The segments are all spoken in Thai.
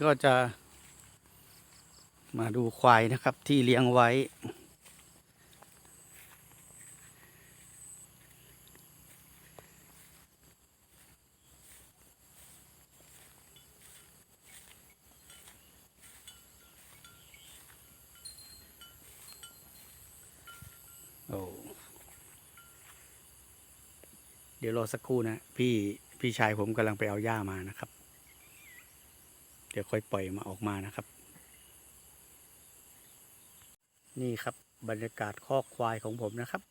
้ก็จะ มาดูควายนะครับที่เลี้ยงไว้ โอ้เดี๋ยวรอสักครู่นะ พี่พี่ชายผมกำลังไปเอาหญ้ามานะครับ เดี๋ยวค่อยปล่อยมาออกมานะครับ นี่ครับบรรยากาศคอกควายของผมนะครับ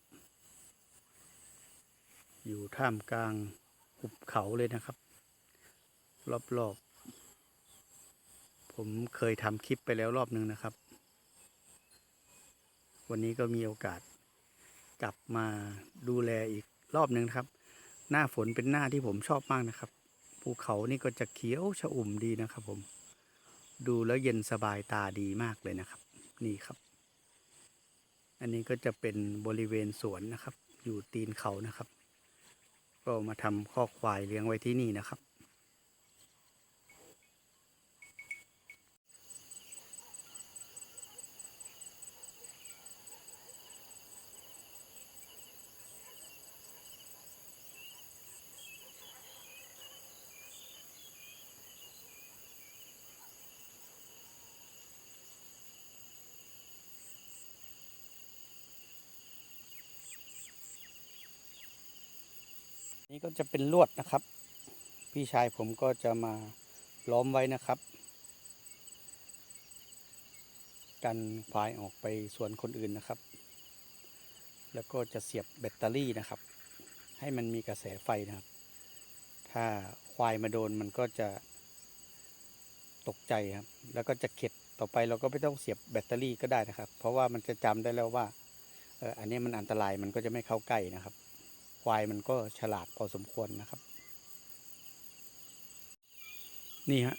อยู่ท่ามกลางหุบเขาเลยนะครับ รอบๆ ผมเคยทำคลิปไปแล้วรอบหนึ่งนะครับ วันนี้ก็มีโอกาสกลับมาดูแลอีกรอบหนึ่งครับ หน้าฝนเป็นหน้าที่ผมชอบมากนะครับ ภูเขานี่ก็จะเขียวชอุ่มดีนะครับผม ดูแล้วเย็นสบายตาดีมากเลยนะครับ นี่ครับ อันนี้ก็จะเป็นบริเวณสวนนะครับ อยู่ตีนเขานะครับ ก็มาทำข้อควายเลี้ยงไว้ที่นี่นะครับ นี่ก็จะเป็นลวดนะครับ พี่ชายผมก็จะมาล้อมไว้นะครับ กันควายออกไปสวนคนอื่นนะครับ แล้วก็จะเสียบแบตเตอรี่นะครับ ให้มันมีกระแสไฟนะครับ ถ้าควายมาโดนมันก็จะตกใจครับ แล้วก็จะเข็ดต่อไปเราก็ไม่ต้องเสียบแบตเตอรี่ก็ได้นะครับ เพราะว่ามันจะจำได้แล้วว่าเอออันนี้มันอันตรายมันก็จะไม่เข้าใกล้นะครับ ควายมันก็ฉลาดพอสมควรนะครับ นี่ฮะ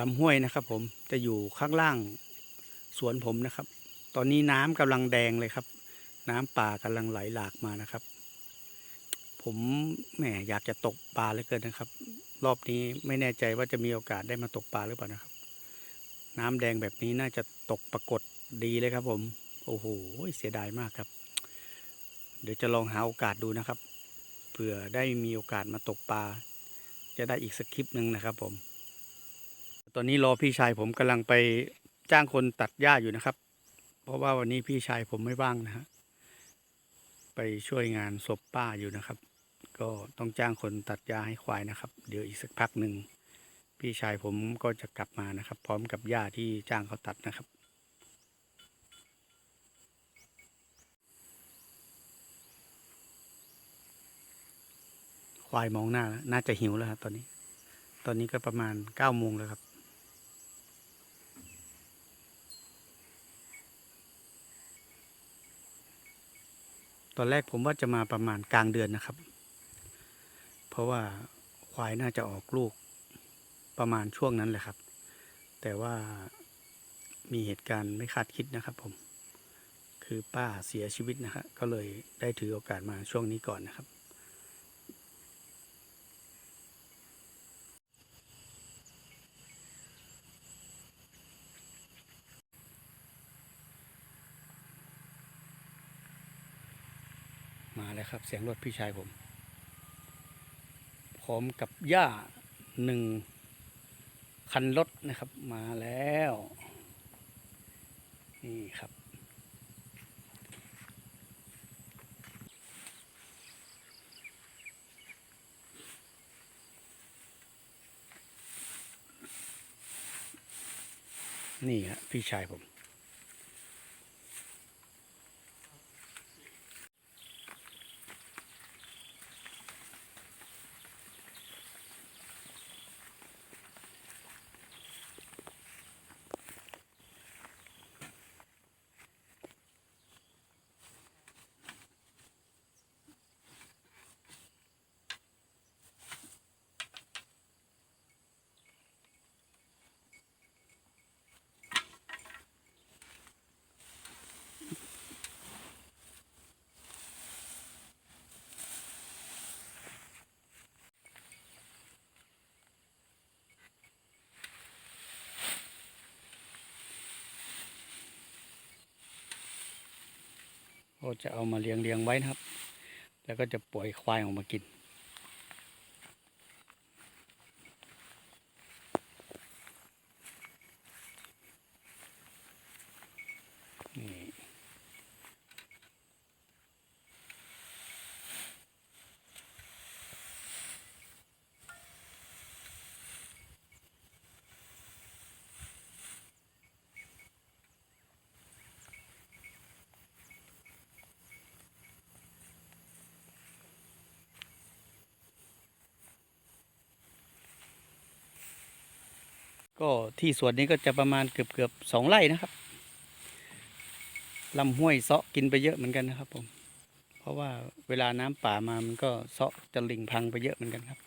ลำห้วยนะครับ ผมจะอยู่ข้างล่างสวนผมนะครับ ตอนนี้น้ำกำลังแดงเลยครับ น้ำป่ากำลังไหลหลากมานะครับ ผมแหมอยากจะตกปลาเหลือเกินนะครับ รอบนี้ไม่แน่ใจว่าจะมีโอกาสได้มาตกปลาหรือเปล่านะครับ น้ำแดงแบบนี้น่าจะตกปรากฏดีเลยครับ ผม โอ้โหเสียดายมากครับ เดี๋ยวจะลองหาโอกาสดูนะครับ เผื่อได้มีโอกาสมาตกปลา จะได้อีกสักคลิปหนึ่งนะครับผม ตอนนี้รอพี่ชายผมกำลังไปจ้างคนตัดหญ้าอยู่นะครับ เพราะว่าวันนี้พี่ชายผมไม่ว่างนะฮะ ไปช่วยงานศพป้าอยู่นะครับ ก็ต้องจ้างคนตัดหญ้าให้ควายนะครับ เดี๋ยวอีกสักพักหนึ่งพี่ชายผมก็จะกลับมานะครับ พร้อมกับหญ้าที่จ้างเขาตัดนะครับ ควายมองหน้าแล้วน่าจะหิวแล้วครับตอนนี้ ตอนนี้ก็ประมาณเก้าโมงแล้วครับ ตอนแรกผมว่าจะมาประมาณกลางเดือนนะครับ เพราะว่าควายน่าจะออกลูกประมาณช่วงนั้นแหละครับ แต่ว่ามีเหตุการณ์ไม่คาดคิดนะครับผม คือป้าเสียชีวิตนะครับก็เลยได้ถือโอกาสมาช่วงนี้ก่อนนะครับ มาแล้วครับ เสียงรถพี่ชายผม พร้อมกับหญ้าหนึ่งคันรถนะครับมาแล้ว นี่ครับ นี่ฮะพี่ชายผม ก็จะเอามาเลี้ยงเลี้ยงไว้นะครับ แล้วก็จะปล่อยควายออกมากิน ก็ที่สวนนี้ก็จะประมาณเกือบเกือบสองไร่นะครับลำห้วยเซาะกินไปเยอะเหมือนกันนะครับผม เพราะว่าเวลาน้ำป่ามามันก็เซาะจะลิงพังไปเยอะเหมือนกันครับ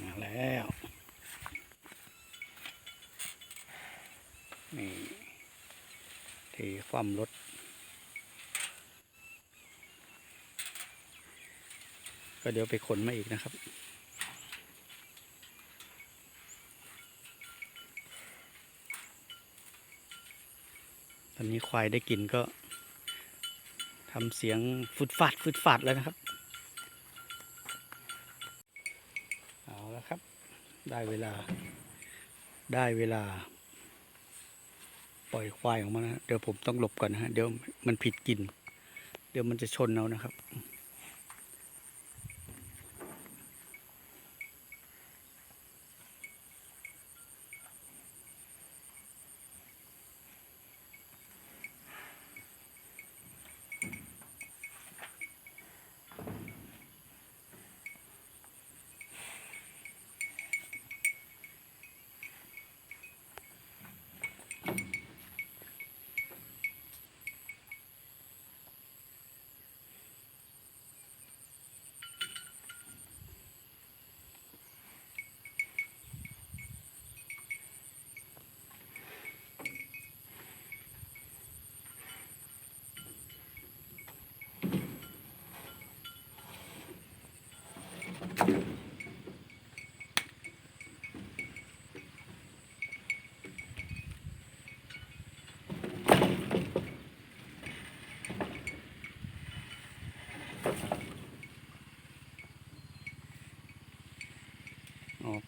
มาแล้ว นี่เท ความรถก็เดี๋ยวไปขนมาอีกนะครับ ตอนนี้ควายได้กินก็ทำเสียงฟุดฟาดฟุดฟาดแล้วนะครับ เอาล้วครับ ได้เวลา ได้เวลา ปล่อยควายออกมานะฮะเดี๋ยวผมต้องหลบก่อนนะฮะเดี๋ยวมันผิดกินเดี๋ยวมันจะชนเรานะครับ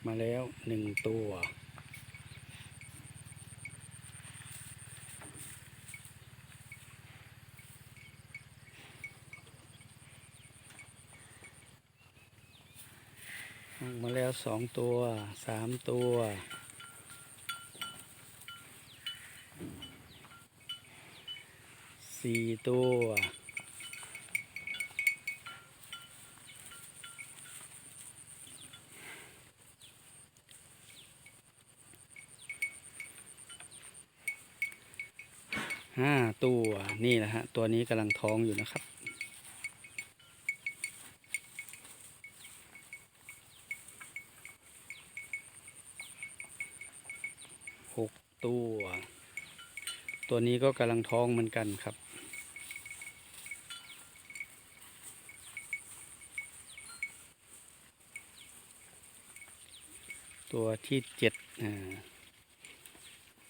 มาแล้วหนึ่งตัว มาแล้วสองตัว สามตัวสี่ตัว ห้า นี่แหละฮะ ตัวนี้กำลังท้องอยู่นะครับ หกตัว ตัวนี้ก็กำลังท้องเหมือนกันครับตัวที่เจ็ดอ่า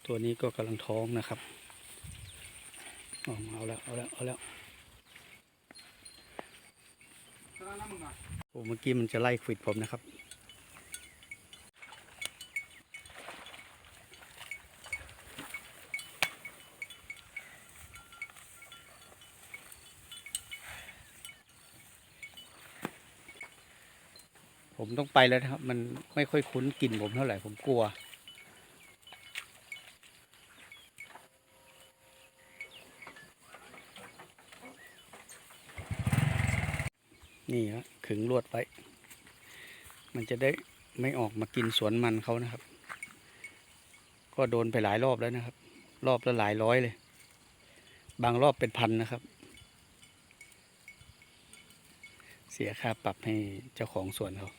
ตัวนี้ก็กำลังท้องนะครับ เอาแล้วเอาแล้วเอาแล้วโอ้เมื่อกี้มันจะไล่ควิดผมนะครับ ผมต้องไปแล้วนะครับ มันไม่ค่อยคุ้นกลิ่นผมเท่าไหร่ผมกลัว นี่ฮะขึงลวดไว้ มัน จะได้ไม่ออกมากินสวนมันเขานะครับ ก็โดนไปหลายรอบแล้วนะครับ รอบละหลายร้อยเลย บางรอบเป็นพันนะครับ เสียค่าปรับให้เจ้าของสวนเขา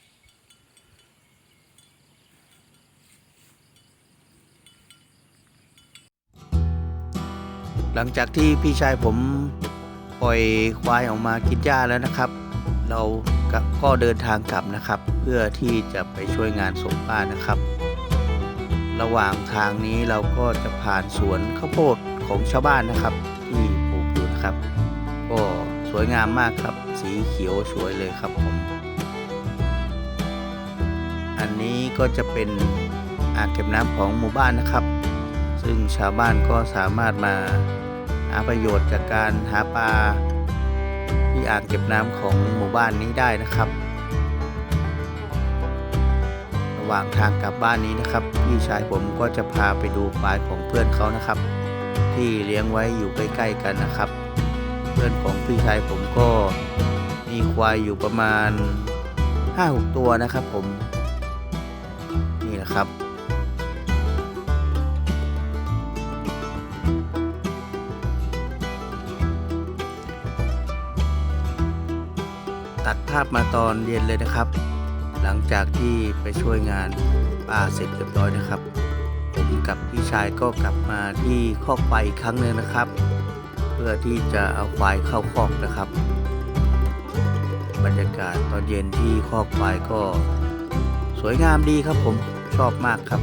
หลังจากที่พี่ชายผมปล่อยควายออกมากินหญ้าแล้วนะครับ เราก็เดินทางกลับนะครับ พื่อที่จะไปช่วยงานศพป้านะครับ ระหว่างทางนี้เราก็จะผ่านสวนข้าวโพดของชาวบ้านนะครับ ที่ปลูกอยู่นะครับ ก็สวยงามมากครับ สีเขียวสวยเลยครับผม อันนี้ก็จะเป็นอ่างเก็บน้ำของหมู่บ้านนะครับ ซึ่งชาวบ้านก็สามารถมาหาประโยชน์จากการหาปลาที่อ่างเก็บน้ำของหมู่บ้านนี้ได้นะครับ หว่างทางกลับบ้านนี้นะครับ พี่ชายผมก็จะพาไปดูควายของเพื่อนเขานะครับ ที่เลี้ยงไว้อยู่ใกล้ๆกันนะครับ เพื่อนของพี่ชายผมก็มีควายอยู่ประมาณ5-6ตัวนะครับ ผมนี่แหละครับตัดภาพมาตอนเย็นเลยนะครับ หลังจากที่ไปช่วยงานป้าเสร็จเรียบร้อยนะครับ ผมกับพี่ชายก็กลับมาที่คอกควายอีกครั้งหนึ่งนะครับ เพื่อที่จะเอาควายเข้าคอกนะครับ บรรยากาศตอนเย็นที่คอกควายก็ สวยงามดีครับผมชอบมากครับ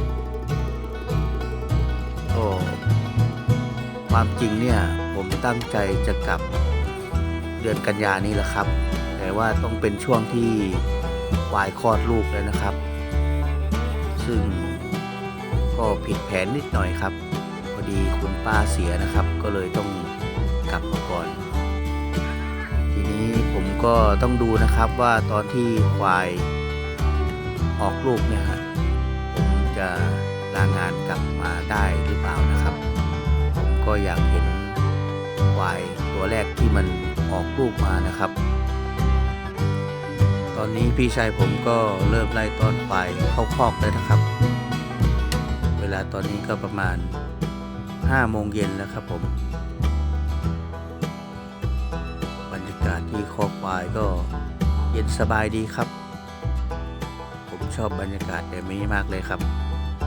ก็ความจริงเนี่ยผมตั้งใจจะกลับเดือนกันยานี้แหละครับ แต่ว่าต้องเป็นช่วงที่ ควายคลอดลูกเลยนะครับ ซึ่งก็ผิดแผนนิดหน่อยครับ พอดีคุณป้าเสียนะครับ ก็เลยต้องกลับมาก่อน ทีนี้ผมก็ต้องดูนะครับว่าตอนที่ควายออกลูกเนี่ยฮะผมจะลางานกลับมาได้หรือเปล่านะครับ ผมก็อยากเห็นควายตัวแรกที่มันออกลูกมานะครับ ตอนนี้พี่ชายผมก็เริ่มไล่ต้อนควายเข้าคอกเลยนะครับ เวลาตอนนี้ก็ประมาณ5โมงเย็นแล้วครับผม บรรยากาศที่คอกควายก็เย็นสบายดีครับ ผมชอบบรรยากาศแบบนี้มากเลยครับ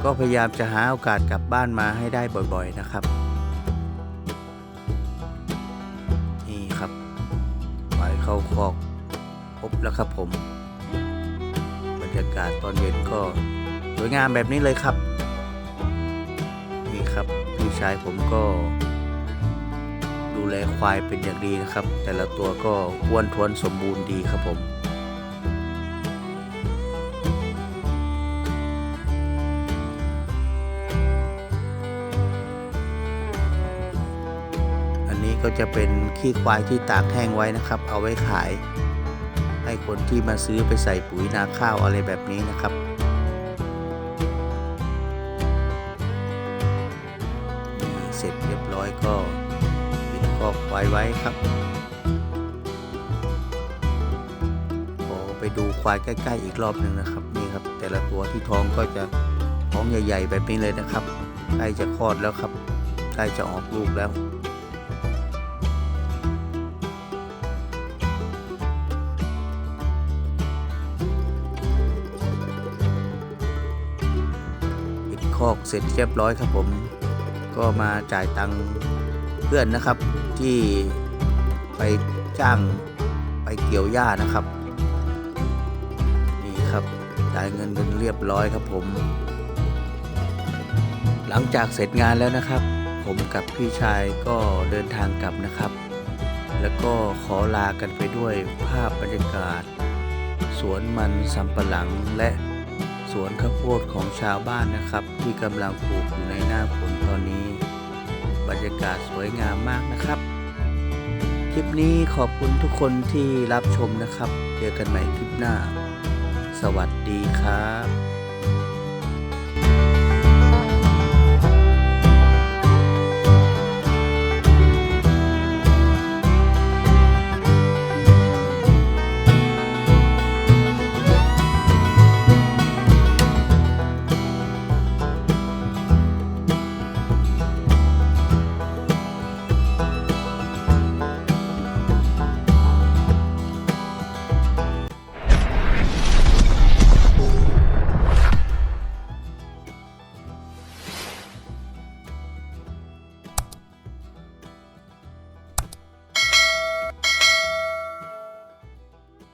ก็พยายามจะหาโอกาสกลับบ้านมาให้ได้บ่อยๆนะครับ นี่ครับควายเข้าคอก บแล้วครับผม บรรยากาศตอนเย็นก็สวยงามแบบนี้เลยครับ นี่ครับพี่ชายผมก็ ดูแลควายเป็นอย่างดีนะครับ แต่ละตัวก็อ้วนท้วนสมบูรณ์ดีครับผมอันนี้ก็จะเป็นขี้ควายที่ตากแห้งไว้นะครับ เอาไว้ขาย ให้คนที่มาซื้อไปใส่ปุ๋ยนาข้าวอะไรแบบนี้นะครับนี่เสร็จเรียบร้อยก็ปิดคอกควายไว้ครับขอไปดูควายใกล้ ๆ อีกรอบหนึ่งนะครับนี่ครับ แต่ละตัวที่ท้องก็จะท้องใหญ่ ๆ แบบนี้เลยนะครับใกล้จะคลอดแล้วครับใกล้จะออกลูกแล้ว คอกเสร็จเรียบร้อยครับผม ก็มาจ่ายตังค์เพื่อนนะครับ ที่ไปจ้างไปเกี่ยวหญ้านะครับ นี่ครับจ่ายเงินกันเรียบร้อยครับผม หลังจากเสร็จงานแล้วนะครับ ผมกับพี่ชายก็เดินทางกลับนะครับ แล้วก็ขอลากันไปด้วยภาพบรรยากาศ สวนมันสำปะหลังและ สวนข้าวโพดของชาวบ้านนะครับ ที่กำลังปลูกอยู่ในหน้าฝนตอนนี้ บรรยากาศสวยงามมากนะครับ คลิปนี้ขอบคุณทุกคนที่รับชมนะครับ เจอกันใหม่คลิปหน้า สวัสดีครับ